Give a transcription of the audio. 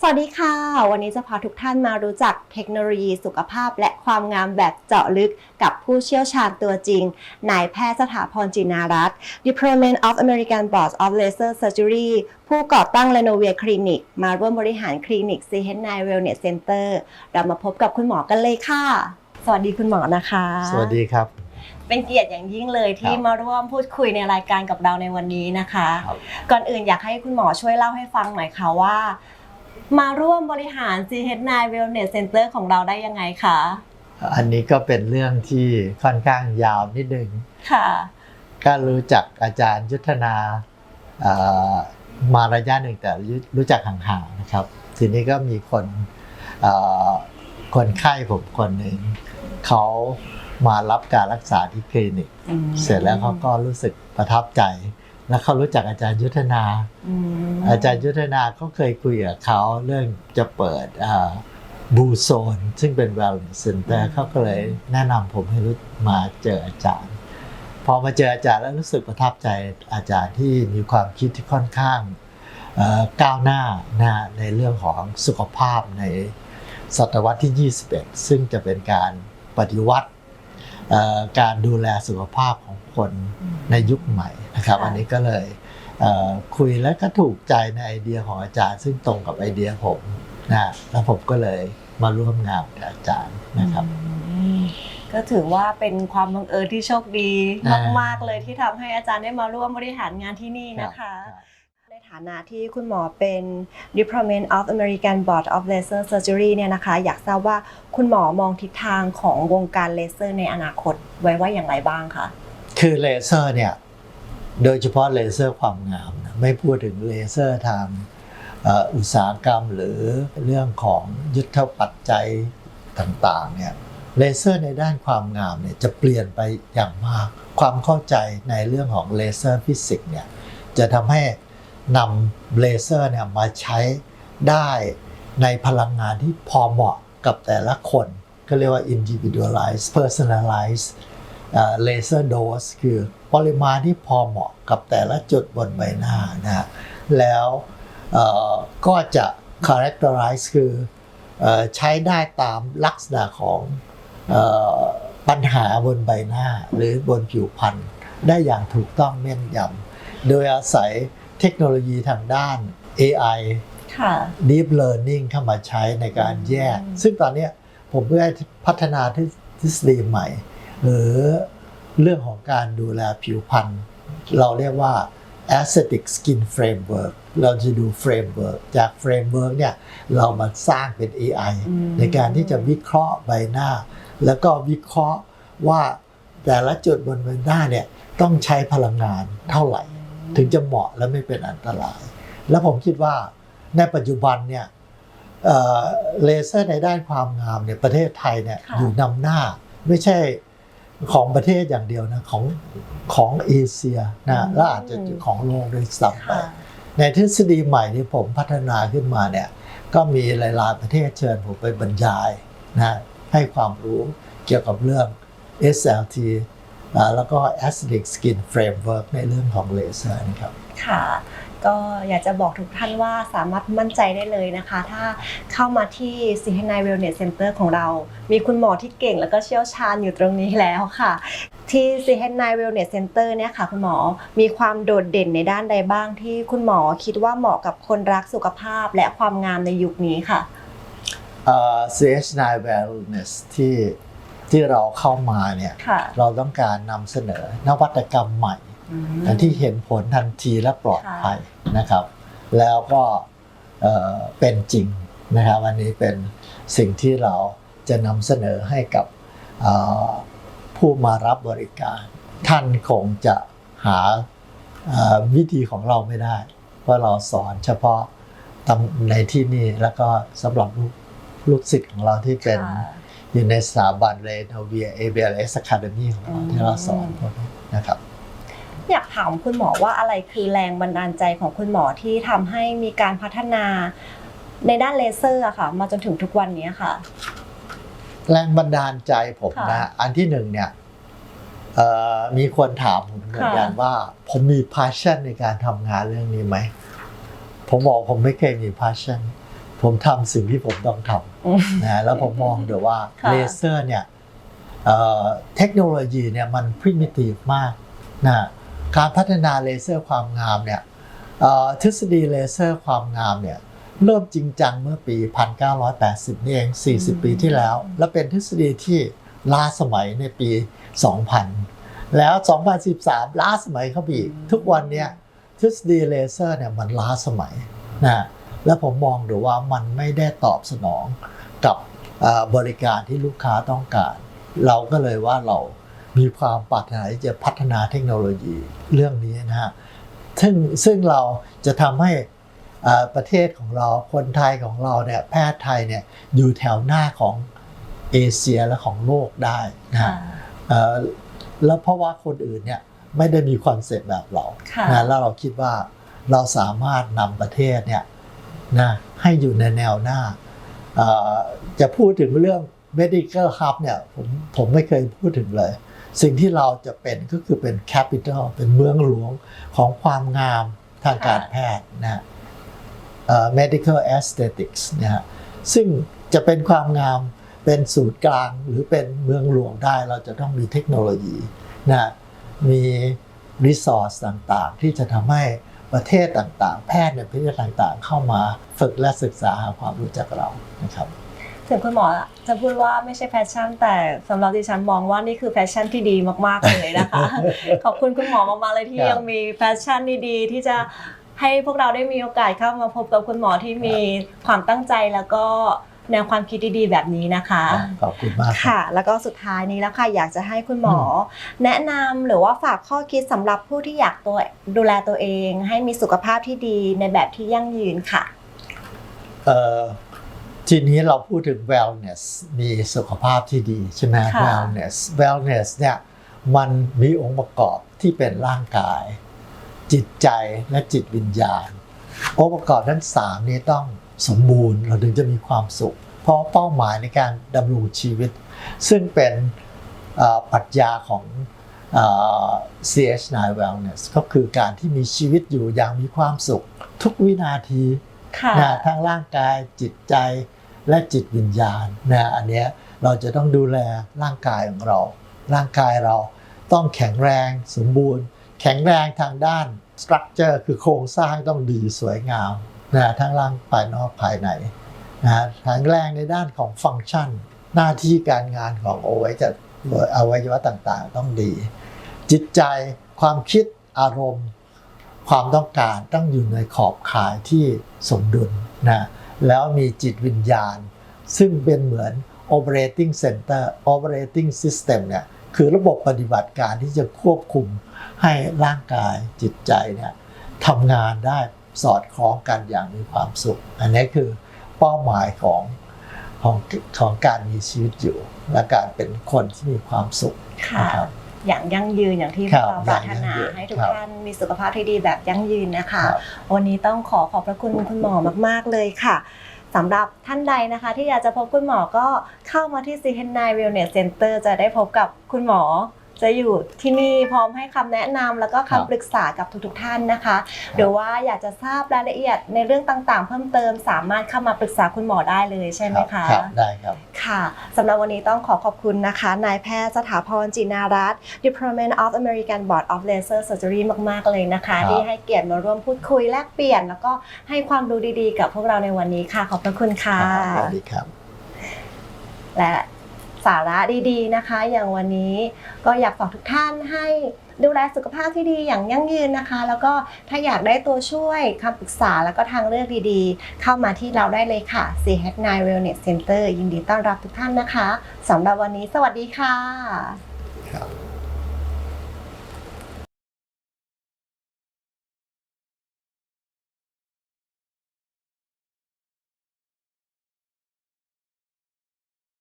สวัสดีค่ะ วันนี้จะพาทุกท่านมารู้จักเทคโนโลยีสุขภาพและความงามแบบเจาะลึกกับผู้เชี่ยวชาญตัวจริง นายแพทย์สถาพรจินารัตน์ Department of American Board of Laser Surgery ผู้ก่อตั้ง Renovate Clinic มาร่วมบริหารคลินิก CH9 Wellness Center เรามาพบกับคุณหมอกันเลยค่ะ สวัสดีคุณหมอนะคะ สวัสดีครับเป็นเกียรติอย่างยิ่งเลยที่ครับมาร่วมพูดคุยในรายการกับเราในวันนี้นะคะครับก่อนอื่นอยากให้คุณหมอช่วยเล่าให้ฟังหน่อยค่ะว่า มาร่วมบริหาร CH9 Wellness Center ของเราได้ยังไงคะ อันนี้ก็เป็นเรื่องที่ค่อนข้างยาวนิดนึงค่ะ ก็รู้จักอาจารย์ยุทธนาเอ่อมาระยะหนึ่งแต่รู้รู้จักห่างๆนะครับ ทีนี้ก็มีคนเอ่อคนไข้ผมคนหนึ่งเขามารับการรักษาที่คลินิก เสร็จแล้วเขาก็รู้สึกประทับใจ แล้วเขารู้จักอาจารย์ยุทธนาอืมอาจารย์ยุทธนาก็เคยคุยกับเขาเรื่องจะเปิดบูโซน ซึ่งเป็น wellness center เขาก็เลยแนะนำผมให้รู้มาเจออาจารย์ พอมาเจออาจารย์แล้วรู้สึกประทับใจอาจารย์ที่มีความคิดที่ค่อนข้างเอ่อก้าวหน้านะในเรื่องของสุขภาพในศตวรรษที่ 21 ซึ่งจะเป็นการปฏิวัติเอ่อการดูแลสุขภาพของคนในยุคใหม่ นะครับอันนี้ก็เลยเอ่อคุยแล้วก็ถูกใจในไอเดียของอาจารย์ ซึ่งตรงกับไอเดียผมนะแล้วผมก็เลยมาร่วมงานกับอาจารย์นะครับอืมก็ถือว่าเป็นความบังเอิญที่โชคดีอ่ามมากๆเลยที่ทำให้อาจารย์ได้มาร่วมบริหารงานที่นี่นะคะ ในฐานะที่คุณหมอเป็น Department of American Board of Laser Surgery เนี่ยนะคะ อยากทราบว่าคุณหมอมองทิศทางของวงการเลเซอร์ในอนาคตไว้ว่าอย่างไรบ้างคะคือเลเซอร์เนี่ย โดยเฉพาะเลเซอร์ความงามนะไม่พูดถึงเลเซอร์ทางอุตสาหกรรมหรือเรื่องของยุทธปัจจัยต่างๆเนี่ยเลเซอร์ในด้านความงามเนี่ยจะเปลี่ยนไปอย่างมาก ความเข้าใจในเรื่องของเลเซอร์ฟิสิกส์เนี่ยจะทำให้นำเลเซอร์เนี่ยมาใช้ได้ในพลังงานที่พอเหมาะกับแต่ละคนก็เรียกว่า individualized personalized เลเซอร์โดสคือปริมาณที่พอเหมาะกับแต่ละจุดบนใบหน้านะฮะแล้วเอ่อก็จะ characterize คือเอ่อใช้ได้ตามลักษณะของเอ่อปัญหาบนใบหน้า หรือบนผิวพรรณได้อย่างถูกต้องแม่นยำโดยอาศัยเทคโนโลยีทางด้าน AI ค่ะ Deep Learning เข้ามาใช้ในการแยกอืมซึ่งตอนเนี้ยผมเพื่อให้พัฒนาทฤษฎีใหม่ หรือเรื่องของการดูแลผิวพรรณเราเรียกว่า aesthetic skin framework เราจะดู framework จาก framework เนี่ยเรามาสร้างเป็น AI อืมในการที่จะวิเคราะห์ใบหน้า แล้วก็วิเคราะห์ว่าแต่ละจุดบนใบหน้าเนี่ยต้องใช้พลังงานเท่าไหร่ ถึงจะเหมาะและไม่เป็นอันตราย แล้วผมคิดว่าในปัจจุบันเนี่ยเอ่อเลเซอร์ในด้านความงามเนี่ยประเทศไทยเนี่ยค่ะอยู่นำหน้าไม่ใช่ ของประเทศอย่างเดียวนะของของเอเชียนะและอาจจะของโลกด้วยซ้ำไปค่ะในทฤษฎีใหม่ที่ผมพัฒนาขึ้นมาเนี่ยก็มีหลาย ๆ ประเทศเชิญผมไปบรรยายนะให้ความรู้เกี่ยวกับเรื่อง SLT อ่าแล้วก็ Acidic Skin Framework ในเรื่องของเลเซอร์นะครับค่ะ ก็อยากจะบอกทุกท่านว่าสามารถมั่นใจได้เลยนะคะ ถ้าเข้ามาที่ CH9 Wellness Center ของเรา มีคุณหมอที่เก่งแล้วก็เชี่ยวชาญอยู่ตรงนี้แล้วค่ะ ที่ CH9 Wellness Center เนี่ยค่ะ คุณหมอมีความโดดเด่นในด้านใดบ้างที่คุณหมอคิดว่าเหมาะกับคนรักสุขภาพและความงามในยุคนี้ค่ะเอ่อ CH9 Wellness ที่ที่เราเข้ามาเนี่ยค่ะเราต้องการนำเสนอนวัตกรรมใหม่อืม ที่เห็นผลทันทีและปลอดภัยนะครับ แล้วก็เอ่อเป็นจริงนะครับอันนี้เป็นสิ่งที่เราจะนำเสนอให้กับเอ่อผู้มารับบริการ ท่านคงจะหาเอ่อวิธีของเราไม่ได้ เพราะเราสอนเฉพาะตำในที่นี่แล้วก็สำหรับลูกลูกศิษย์ของเราที่เป็นค่ะอยู่ในสถาบันเรโนเวีย ABLS Academy ของเราอืมที่เราสอนพวกนี้นะครับ อยากถามคุณหมอว่าอะไรคือแรงบันดาลใจของคุณหมอที่ทำให้มีการพัฒนาในด้านเลเซอร์อะค่ะ มาจนถึงทุกวันนี้ค่ะ แรงบันดาลใจผมค่ะนะอันที่หนึ่งเนี่ยเอ่อมีคนถามผมเหมือนกันค่ะว่า ผมมี passion ในการทำงานเรื่องนี้ไหม ผมบอกผมไม่เคยมี passion ผมทำสิ่งที่ผมต้องทอืมำนะแล้วผมมองเดี๋ยวว่าค่ะเลเซอร์เนี่ยเอ่อเทคโนโลยีเนี่ยมัน primitive มากนะ การพัฒนาเลเซอร์ความงามเนี่ยเอ่อทฤษฎีเลเซอร์ความงามเนี่ยเริ่มจริงจังเมื่อปี 1980 นี่เอง 40 ปีที่แล้ว และเป็นทฤษฎีที่ล้าสมัยในปี 2000 แล้ว 2013 ล้าสมัยเข้าไปอีกทุกวันเนี่ยทฤษฎีเลเซอร์เนี่ยมันล้าสมัยนะและผมมองดูว่ามันไม่ได้ตอบสนองกับเอ่อบริการที่ลูกค้าต้องการ เราก็เลยว่าเรา มีความปรารถนาที่จะพัฒนาเทคโนโลยีเรื่องนี้นะฮะซึ่งซึ่งเราจะทำให้เอ่อประเทศของเราคนไทยของเราเนี่ยแพทย์ไทยเนี่ยอยู่แถวหน้าของเอเชียและของโลกได้นะฮะเอ่อแล้วเพราะว่าคนอื่นเนี่ยไม่ได้มีคอนเซ็ปต์แบบเราค่ะนะแล้วเราคิดว่าเราสามารถนำประเทศเนี่ยนะให้อยู่ในแนวหน้าเอ่อจะพูดถึงเรื่อง medical hub เนี่ยผมผมไม่เคยพูดถึงเลย สิ่งที่เราจะเป็นก็คือเป็น capital เป็นเมืองหลวงของความงามทางการแพทย์นะเอ่อ medical aesthetics นะฮะซึ่งจะเป็นความงามเป็นศูนย์กลางหรือเป็นเมืองหลวงได้เราจะต้องมีเทคโนโลยีนะมีรีซอสต่างๆ ที่จะทำให้ประเทศต่างๆ แพทย์ในประเทศต่างๆ เข้ามาฝึกและศึกษาหาความรู้จักเรานะครับ ถึงคุณหมอจะพูดว่าไม่ใช่แฟชั่น แต่สำหรับดิฉันมองว่านี่คือแฟชั่นที่ดีมากๆเลยนะคะ ขอบคุณคุณหมอมากๆเลยที่ครับยังมีแฟชั่นดีๆที่จะให้พวกเราได้มีโอกาสเข้ามาพบกับคุณหมอที่มีความตั้งใจแล้วก็แนวความคิดดีๆแบบนี้นะคะ ขอบคุณมากครับค่ะ แล้วก็สุดท้ายนี้แล้วค่ะอยากจะให้คุณหมออแนะนำหรือว่าฝากข้อคิดสำหรับผู้ที่อยากตัวดูแลตัวเอง ให้มีสุขภาพที่ดีในแบบที่ยั่งยืนค่ะเอ่อ ทีนี้เราพูดถึง wellness มีสุขภาพที่ดีใช่ไหม ค่ะ wellness wellness เนี่ยมันมีองค์ประกอบที่เป็นร่างกาย จิตใจและจิตวิญญาณ องค์ประกอบทั้งสามนี้ต้องสมบูรณ์เราถึงจะมีความสุข เพราะเป้าหมายในการดำรงชีวิต ซึ่งเป็นเอ่อปรัชญาของเอ่อ CH9 Wellness ก็คือการที่มีชีวิตอยู่อย่างมีความสุข ทุกวินาที ค่ะ นะทั้งร่างกายจิตใจ และจิตวิญญาณนะอันเนี้ยเราจะต้องดูแลร่างกายของเรา ร่างกายเราต้องแข็งแรงสมบูรณ์ แข็งแรงทางด้านสตรัคเจอร์คือโครงสร้างต้องดีสวยงามนะทั้งร่างภายนอกภายในนะแข็งแรงในด้านของฟังก์ชัน หน้าที่การงานของอวัยวะอวัยวะต่างๆ ต้องดี จิตใจความคิดอารมณ์ ความต้องการต้องอยู่ในขอบข่ายที่สมดุลนะ แล้วมีจิตวิญญาณ ซึ่งเป็นเหมือน operating center operating system เนี่ยคือระบบปฏิบัติการที่จะควบคุมให้ร่างกายจิตใจเนี่ยทำงานได้สอดคล้องกันอย่างมีความสุข อันนี้คือเป้าหมายของของของการมีชีวิตอยู่ และการเป็นคนที่มีความสุขค่ะนะครับ อย่างยั่งยืนอย่างที่ครับเราปรารถนาอย่างยั่งยืนให้ทุกครับท่านมีสุขภาพที่ดีแบบยั่งยืนนะคะครับวันนี้ต้องขอขอบพระคุณคุณหมอมาก ๆ เลยค่ะสำหรับท่านใดนะคะ ที่อยากจะพบคุณหมอก็เข้ามาที่ CH9 Wellness Center จะได้พบกับคุณหมอ จะอยู่ที่นี่พร้อมให้คำแนะนำแล้วก็ครับคำปรึกษากับทุกๆท่านนะคะ หรือว่าอยากจะทราบรายละเอียดในเรื่องต่างๆ เพิ่มเติมสามารถเข้ามาปรึกษาคุณหมอได้เลยใช่ไหมคะ รับได้ครับ ค่ะสำหรับวันนี้ต้องขอขอบคุณนะคะ นายแพทย์สถาพรจินารัตน์ Department of American Board of Laser Surgery มาก ๆ เลยนะคะ ครับ ที่ให้เกียรติมาร่วมพูดคุยแลกเปลี่ยน แล้วก็ให้ความรู้ดี ๆ กับพวกเราในวันนี้ค่ะ ขอบพระคุณค่ะสวัสดีครับ และ สาระดีๆนะคะ อย่างวันนี้ก็อยากฝากทุกท่านให้ดูแลสุขภาพที่ดีอย่างยั่งยืนนะคะ แล้วก็ถ้าอยากได้ตัวช่วยคำปรึกษาแล้วก็ทางเลือกดีๆ เข้ามาที่เราได้เลยค่ะ CH9 Wellness Center ยินดีต้อนรับทุกท่านนะคะสำหรับวันนี้ สวัสดีค่ะ